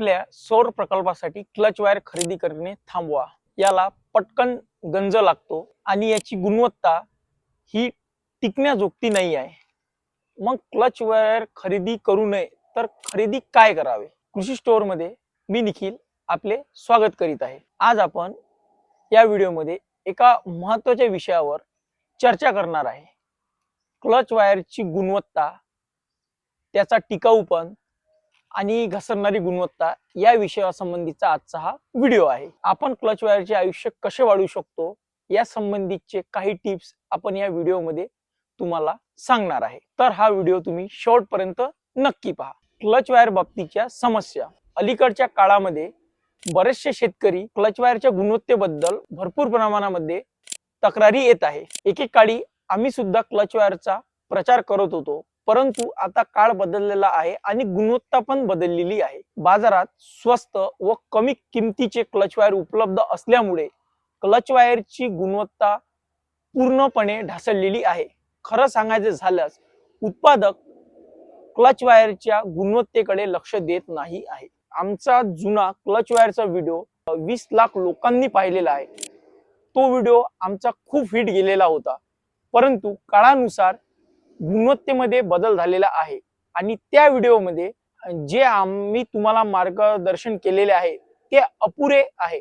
आपल्या सौर प्रकल्पासाठी क्लच वायर खरेदी करणे थांबवा. याला पटकन गंज लागतो आणि याची गुणवत्ता ही टिकण्याजोगती नाही आहे. मग क्लच वायर खरेदी करू नये तर खरेदी काय करावे? कृषी स्टोअरमध्ये मी निखिल आपले स्वागत करीत आहे. आज आपण या व्हिडिओमध्ये एका महत्त्वाच्या विषयावर चर्चा करणार आहे. क्लच वायरची गुणवत्ता त्याचा टिकाऊपण आणि घसरणारी गुणवत्ता या विषयासंबंधीचा आजचा हा व्हिडिओ आहे. आपण क्लच वायरचे आयुष्य कसे वाढवू शकतो? या संबंधीचे काही टिप्स आपण या व्हिडिओमध्ये तुम्हाला सांगणार आहे. तर हा व्हिडिओ तुम्ही शेवटपर्यंत नक्की पहा. क्लच वायर बाबतीच्या समस्या. अलीकडच्या काळामध्ये बरेचसे शेतकरी क्लच वायरच्या गुणवत्तेबद्दल भरपूर प्रमाणामध्ये तक्रारी येत आहे. एकेकाळी आम्ही सुद्धा क्लच वायरचा प्रचार करत होतो. परंतु आता काळ बदललेला आहे आणि गुणवत्ता पण बदललेली आहे. बाजारात स्वस्त व कमी किमतीचे क्लच वायर उपलब्ध असल्यामुळे क्लच वायरची गुणवत्ता पूर्णपणे ढासळलेली आहे. खरं सांगायचं झाल्यास उत्पादक क्लच वायरच्या गुणवत्तेकडे लक्ष देत नाही आहे. आमचा जुना क्लच वायरचा व्हिडिओ वीस लाख लोकांनी पाहिलेला आहे. तो व्हिडिओ आमचा खूप हिट गेलेला होता. परंतु काळानुसार गुणवत्तेमध्ये बदल झालेला आहे. आणि त्या व्हिडिओमध्ये जे आम्ही तुम्हाला मार्गदर्शन केलेले आहे ते अपुरे आहे.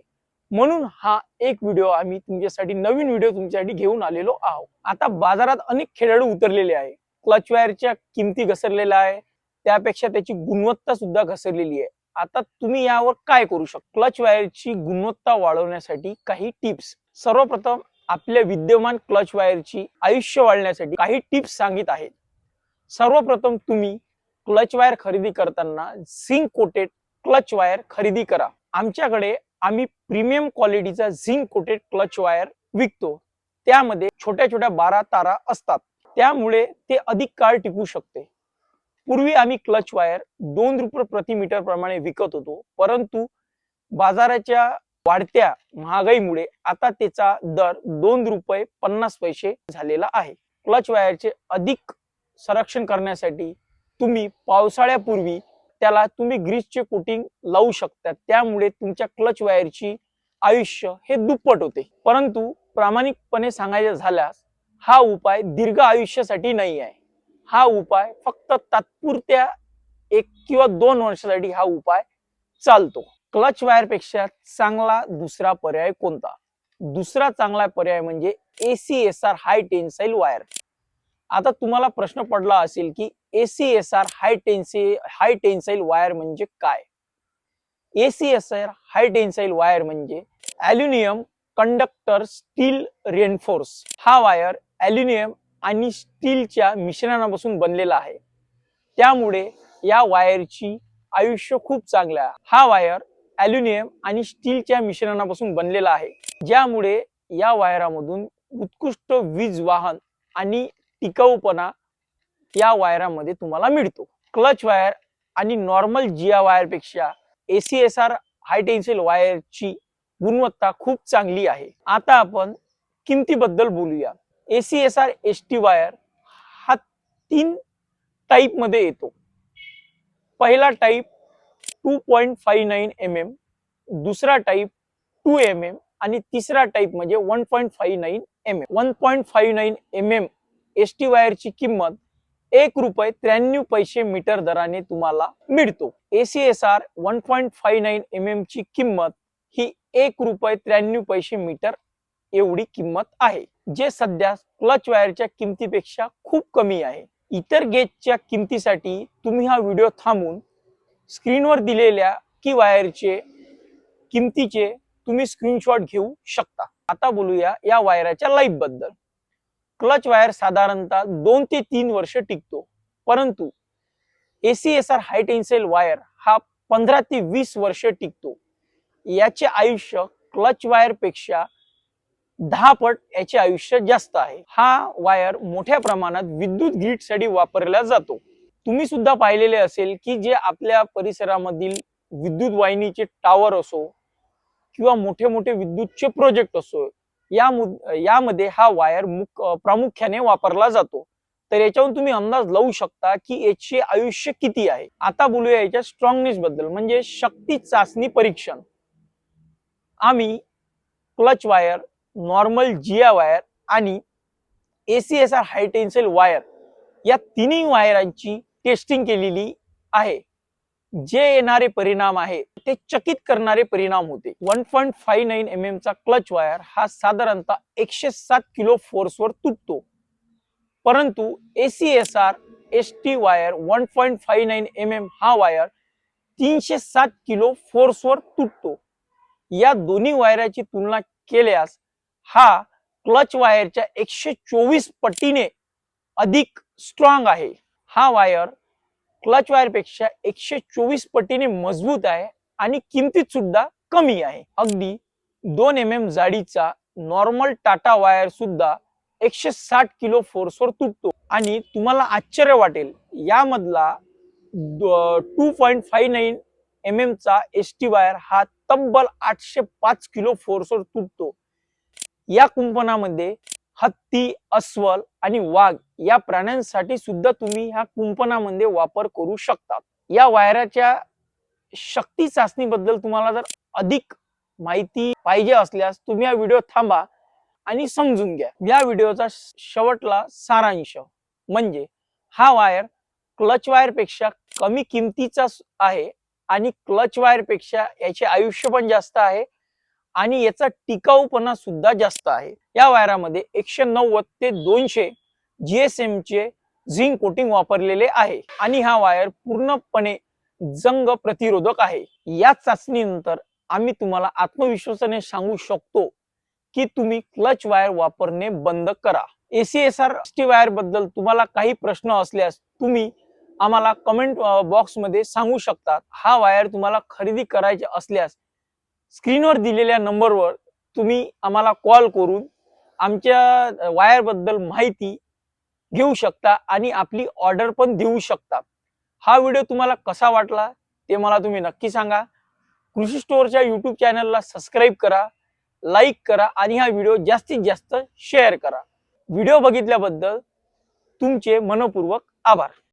म्हणून हा एक व्हिडिओ आम्ही तुमच्यासाठी नवीन व्हिडिओ तुमच्यासाठी घेऊन आलेलो आहोत. आता बाजारात अनेक खेळाडू उतरलेले आहे क्लच वायरच्या किमती घसरलेल्या आहे त्यापेक्षा त्याची गुणवत्ता सुद्धा घसरलेली आहे. आता तुम्ही यावर काय करू शकता? क्लच वायरची गुणवत्ता वाढवण्यासाठी काही टिप्स. सर्वप्रथम आपल्या विद्यमान क्लच वायरची आयुष्य वाढण्यासाठी काही टिप्स सांगित आहेत. सर्वप्रथम तुम्ही क्लच वायर खरेदी करताना झिंक कोटेड क्लच वायर खरेदी करा. आमच्याकडे आम्ही प्रीमियम क्वालिटीचा झिंक कोटेड क्लच वायर विकतो. त्यामध्ये छोट्या छोट्या बारा तारा असतात. त्यामुळे ते अधिक काळ टिकू शकते. पूर्वी आम्ही क्लच वायर दोन रुपये प्रति मीटर प्रमाणे विकत होतो. परंतु बाजाराच्या वाढत्या महागाईमुळे आता त्याचा दर दोन रुपये पन्नास पैसे झालेला आहे. क्लच वायरचे अधिक संरक्षण करण्यासाठी तुम्ही पावसाळ्यापूर्वी त्याला तुम्ही ग्रीसचे कोटिंग लावू शकता. त्यामुळे तुमच्या क्लच वायरची आयुष्य हे दुप्पट होते. परंतु प्रामाणिकपणे सांगायचं झाल्यास हा उपाय दीर्घ आयुष्यासाठी नाही आहे. हा उपाय फक्त तात्पुरत्या एक किंवा दोन वर्षासाठी हा उपाय चालतो. क्लच वायरपेक्षा चांगला दुसरा पर्याय कोणता? दुसरा चांगला पर्याय म्हणजे एसीएसआर हाय टेन्साईल वायर आता तुम्हाला प्रश्न पडला असेल की ACSR high टेन्सी high tensile wire म्हणजे काय? एसीएसआर हाय टेन्साईल वायर म्हणजे अल्युमिनियम कंडक्टर स्टील रेनफोर्स हा वायर अल्युमिनियम आणि स्टीलच्या मिश्रणापासून बनलेला आहे. त्यामुळे या वायरची आयुष्य खूप चांगलं आहे. हा वायर ॲल्युमिनियम आणि स्टीलच्या मिश्रणापासून बनलेला आहे. ज्यामुळे या वायरामधून उत्कृष्ट वीज वाहन आणि टिकाऊपणा या वायरामध्ये तुम्हाला मिळतो. क्लच वायर आणि नॉर्मल जिया वायरपेक्षा एसीएसआर हाय टेन्सिल वायरची गुणवत्ता खूप चांगली आहे. आता आपण किमतीबद्दल बोलूया. एसीएसआर एस टी वायर हा तीन टाईपमध्ये येतो. पहिला type two point five nine M M दुसरा टाईप टू एम एम आणि तिसरा टाईप म्हणजे one point five nine M M one point five nine M M S T वायरची किंमत एक रुपये त्र्याण्णव पैसे मीटर दराने तुम्हाला मिळतो. ACSR one point five nine M M ची किंमत ही एक रुपये त्र्याण्णव पैसे मीटर एवढी किंमत आहे जे सध्या क्लच वायरच्या किमतीपेक्षा खूप कमी आहे. इतर गेजच्या किमतीसाठी तुम्ही हा व्हिडिओ थांबून स्क्रीनवर दिलेल्या की वायरचे किमतीचे तुम्ही स्क्रीनशॉट घेऊ शकता. आता बोलूया या वायराच्या लाईफबद्दल. क्लच वायर साधारणतः दोन ते तीन वर्ष टिकतो. परंतु एसीएसआर हाय टेन्सेल वायर हा पंधरा ते वीस वर्ष टिकतो. याचे आयुष्य क्लच वायरपेक्षा दहा पट याचे आयुष्य जास्त आहे. हा वायर मोठ्या प्रमाणात विद्युत ग्रीडसाठी वापरला जातो. तुम्ही सुद्धा पाहिलेले असेल की जे आपल्या परिसरामधील विद्युत वाहिनीचे टावर असो किंवा मोठे मोठे विद्युतचे प्रोजेक्ट असो या यामध्ये हा वायर मुख प्रामुख्याने वापरला जातो. तर याच्यावरून तुम्ही अंदाज लावू शकता की याचे आयुष्य किती आहे. आता बोलूया याच्या स्ट्रॉंगनेस बद्दल म्हणजे शक्ती चाचणी परीक्षण. आम्ही क्लच वायर नॉर्मल जिया वायर आणि एसीएसआर हायटेन्सिल वायर या तिन्ही वायरांची टेस्टिंग केलेली आहे. जे येणारे परिणाम आहे ते चकित करणारे परिणाम होते. One point five nine M M चा क्लच वायर हा साधारणतः एकशे सात किलो फोर्सवर तुटतो. परंतु ACSR S T wire one point five nine M M हा वायर तीनशे सात किलो फोर्सवर तुटतो. या दोन्ही वायराची तुलना केल्यास हा क्लच वायरच्या एकशे चोवीस पटीने अधिक स्ट्रॉंग आहे. हा वायर क्लच वायरपेक्षा एकशे चोवीस पटीने मजबूत आहे आणि किमतीत सुद्धा कमी आहे. अगदी दोन एम एम जाडीचा नॉर्मल टाटा वायर सुद्धा एकशे साठ किलो फोर्सवर तुटतो. आणि तुम्हाला आश्चर्य वाटेल यामधला two point five nine M M चा एस टी वायर हा तब्बल आठशे पाच किलो फोर्सवर तुटतो. या कुंपणामध्ये हत्ती अस्वल आणि वाघ या प्राण्यांसाठी सुद्धा तुम्ही ह्या कुंपणामध्ये वापर करू शकता या वायराच्या शक्ती चाचणीबद्दल तुम्हाला जर अधिक माहिती पाहिजे असल्यास तुम्ही हा व्हिडिओ थांबा आणि समजून घ्या. या व्हिडिओचा शेवटला सारांश म्हणजे हा वायर क्लच वायरपेक्षा कमी किमतीचा आहे आणि क्लच वायरपेक्षा याचे आयुष्य पण जास्त आहे. आणि याचा टिकाऊपणा सुद्धा जास्त आहे. या वायरामध्ये एकशे नव्वद ते दोनशे जीएसएम चे झिंक कोटिंग वापरलेले आहे. आणि हा वायर पूर्णपणे जंग प्रतिरोधक आहे. या चाचणीनंतर आम्ही तुम्हाला आत्मविश्वासाने सांगू शकतो की तुम्ही क्लच वायर वापरणे बंद करा. एसीएसआर टी वायरबद्दल तुम्हाला काही प्रश्न असल्यास तुम्ही आम्हाला कमेंट बॉक्समध्ये सांगू शकतात. हा वायर तुम्हाला खरेदी करायचे असल्यास स्क्रीनवर दिलेल्या नंबरवर तुम्ही आम्हाला कॉल करून आमच्या वायरबद्दल माहिती घेऊ शकता आणि आपली ऑर्डर पण देऊ शकता. हा व्हिडिओ तुम्हाला कसा वाटला ते मला तुम्ही नक्की सांगा. कृषी स्टोअरच्या यूट्यूब चॅनलला सबस्क्राईब करा लाईक करा आणि हा व्हिडिओ जास्तीत जास्त शेअर करा. व्हिडिओ बघितल्याबद्दल तुमचे मनपूर्वक आभार.